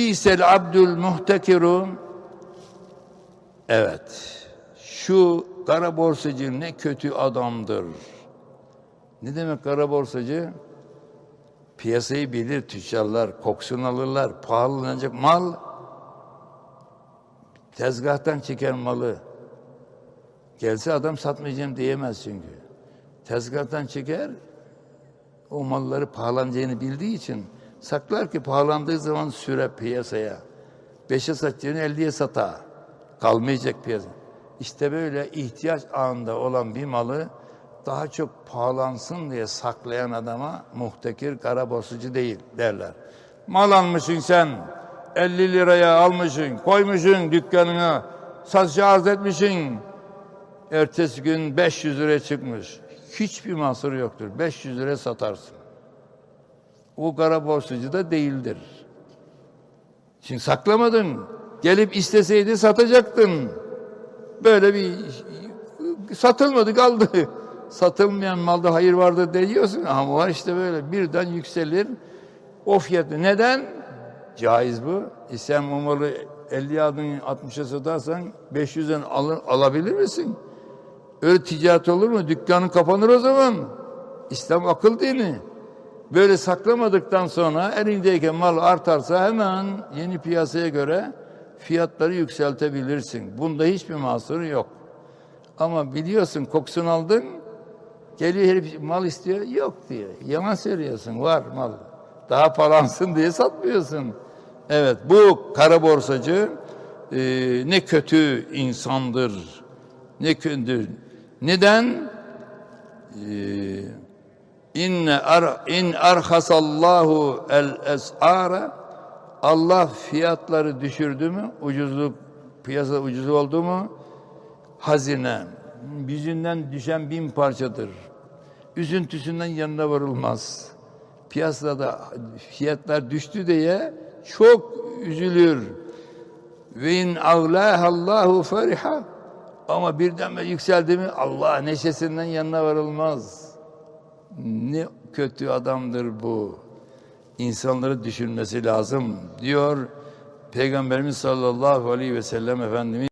Bisel abdül muhtekiru. Evet. Şu kara borsacı ne kötü adamdır. Ne demek kara borsacı? Piyasayı bilir tüccarlar, kokusunu alırlar, pahalanacak mal tezgahtan çeker malı. Gelse adam satmayacağım diyemez çünkü. Tezgahtan çeker, o malları pahalanacağını bildiği için saklar ki pahalandığı zaman süre piyasaya. Beşe satacağını elliye sata. Kalmayacak piyasa. İşte böyle ihtiyaç anında olan bir malı daha çok pahalansın diye saklayan adama muhtekir kara borsacı değil derler. Mal almışsın sen 50 liraya almışsın koymuşsun dükkanına satışa arz etmişsin. Ertesi gün 500 liraya çıkmış. Hiçbir mahsuru yoktur. 500 liraya satarsın. O kara borsacı da değildir. Şimdi saklamadın. Gelip isteseydi satacaktın. Böyle bir satılmadı kaldı. Satılmayan malda hayır vardır diyorsun ama var işte böyle birden yükselir. O fiyatı neden? Caiz bu. E sen o malı 50 adın 60'a satarsan 500'den alır, alabilir misin? Öyle ticaret olur mu? Dükkanın kapanır o zaman. İslam akıl dini. Böyle saklamadıktan sonra elindeyken mal artarsa hemen yeni piyasaya göre fiyatları yükseltebilirsin. Bunda hiçbir mahsuru yok. Ama biliyorsun kokusunu aldın, geliyor herif mal istiyor, yok diyor. Yalan söylüyorsun, var mal. Daha palansın diye satmıyorsun. Evet, bu kara borsacı e, ne kötü insandır, ne kötü. Neden? E, İnne ar in arhasallahu el es'ara Allah fiyatları düşürdü mü? Ucuzluk piyasa ucuz oldu mu? Hazine yüzünden düşen bin parçadır. Üzüntüsünden yanına varılmaz. Piyasada fiyatlar düştü diye çok üzülür. Ve in Allahu feriha ama birden yükseldi mi Allah neşesinden yanına varılmaz. Ne kötü adamdır bu. İnsanları düşünmesi lazım diyor Peygamberimiz sallallahu aleyhi ve sellem Efendimiz.